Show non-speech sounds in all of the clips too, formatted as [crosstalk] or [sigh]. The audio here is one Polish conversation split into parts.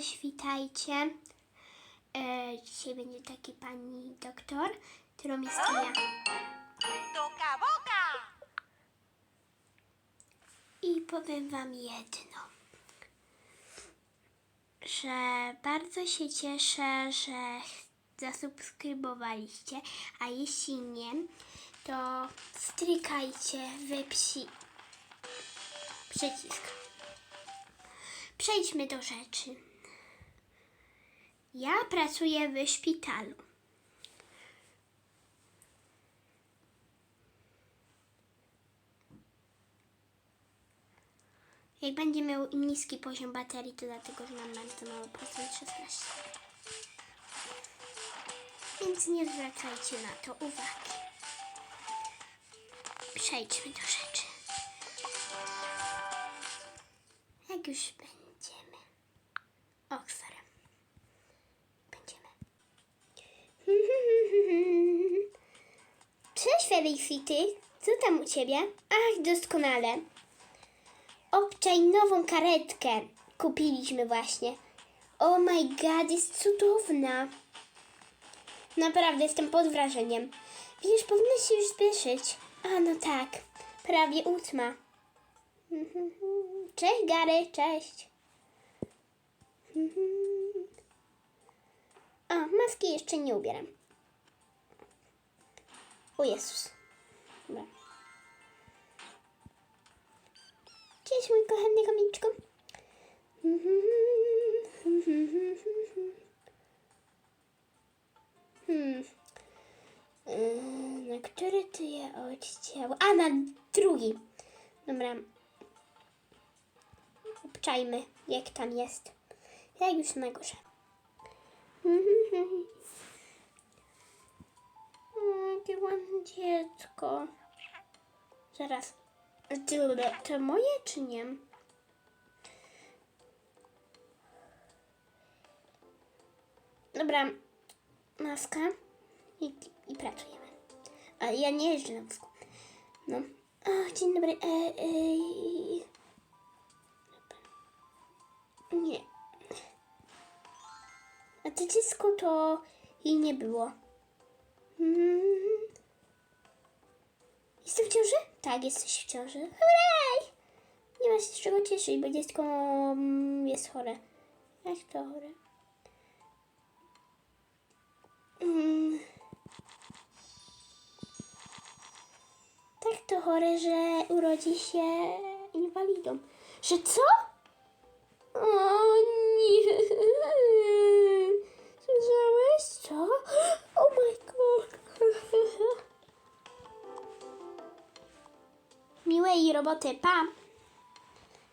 Cześć, witajcie. E, dzisiaj będzie taki pani doktor, którą jest ja. Boca. I powiem wam jedno, że bardzo się cieszę, że zasubskrybowaliście, a jeśli nie, to strykajcie w psi przycisk. Przejdźmy do rzeczy. Ja pracuję w szpitalu. Jak będzie miał niski poziom baterii, to dlatego, że mam bardzo mały procent 16. Więc nie zwracajcie na to uwagi. Przejdźmy do rzeczy. Jak już będziemy. Felicity. Co tam u ciebie? Ach, doskonale. Obczaj nową karetkę. Kupiliśmy właśnie. Oh my god, jest cudowna. Naprawdę jestem pod wrażeniem. Wiesz, powinna się już spieszyć. A no tak, prawie ósma. [laughs] Cześć Gary, cześć. [laughs] A, maski jeszcze nie ubieram. O Jezus. Cześć mój kochany komiczku. Hmm. Yy, Na który ty je odcięło? A, na drugi. Dobra. Obczajmy, jak tam jest. Jak już na górze. Jakie ładne dziecko. Zaraz. To moje czy nie? Dobra. Maska. I, i pracujemy. A ja nie jeżdżę na wózku. No. O, dzień dobry. E, e, nie. A dziecko to jej nie było. Mm. Jestem w ciąży? Tak, jesteś w ciąży. Hurray! Nie ma się z czego cieszyć, bo dziecko mm, jest chore. Jak to chore? Mm. Tak to chore, że urodzi się inwalidą. Że co? Miłej roboty, pa!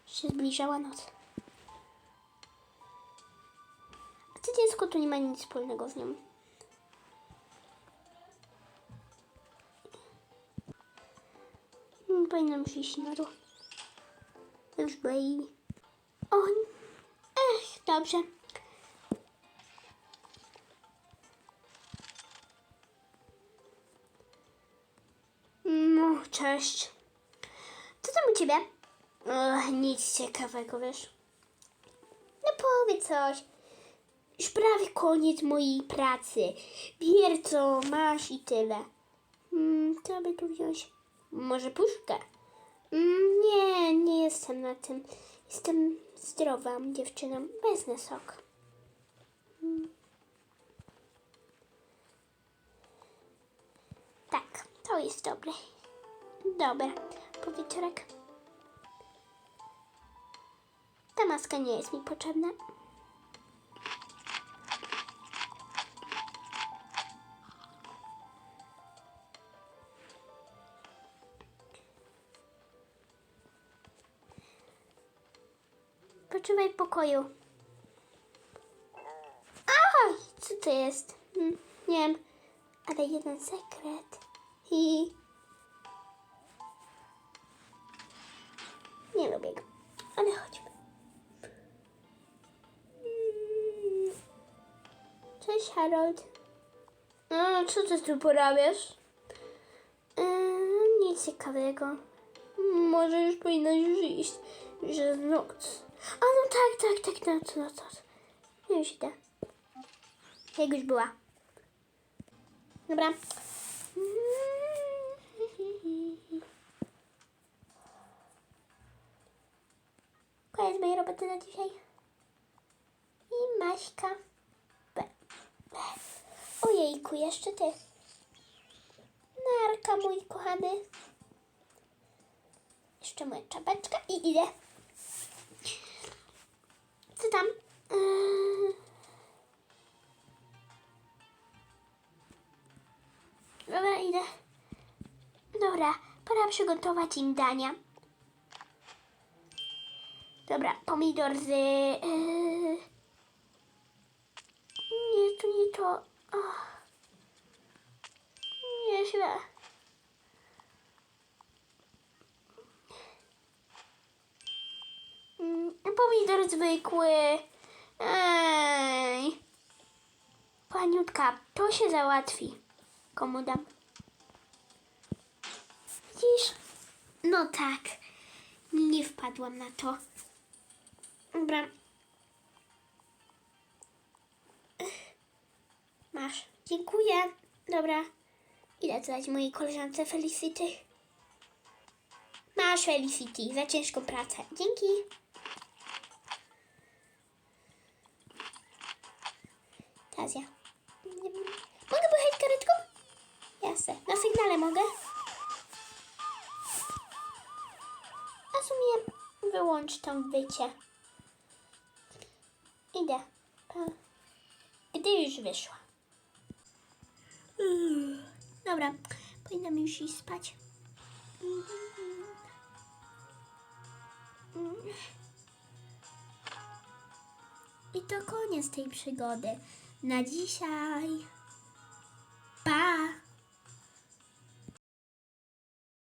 Się zbliżała noc. A to dziecko tu nie ma nic wspólnego z nią. Hmm, Powinnam przyjść na dół. Już baby. O, ech, dobrze. No, cześć. Co tam u ciebie? Ech, nic ciekawego, wiesz. No powiedz coś. Już prawie koniec mojej pracy. Bier co masz i tyle. Hmm, co by tu wziąć? Może puszkę? Mm, nie, nie jestem na tym. Jestem zdrowa dziewczyną. Wezmę sok. Mm. Tak, to jest dobre. Dobra, powietrek. Ta maska nie jest mi potrzebna. Poczywaj w pokoju. Aj, co to jest? Hmm, nie wiem, ale jeden sekret. I Harold. A, co ty tu porabiasz? Eee, nic ciekawego. Może już powinnaś już iść, że noc. A no tak, tak, tak, noc, noc, noc. Już idę. Jak już była. Dobra. [laughs] Koniec mojej roboty na dzisiaj. Ojejku, jeszcze ty. Narka, mój kochany. Jeszcze moja czapeczka i idę. Co tam? Yy. Dobra, idę. Dobra, pora przygotować im dania. Dobra, pomidor z... Yy... Nie, to nie to. Ach. Źle. Mm, Pomidor zwykły. Ej. Paniutka, to się załatwi. Komu dam? Widzisz? No tak. Nie wpadłam na to. Dobra. Masz. Dziękuję. Dobra. To dać mojej koleżance Felicity. Masz Felicity za ciężką pracę. Dzięki. Teraz ja. Mogę pojechać karetką? Jasne. Na sygnale mogę? A w sumie wyłącz tam wycie. Idę. Gdy już wyszła. Uuu, Dobra, powinnam już iść spać. I to koniec tej przygody. Na dzisiaj.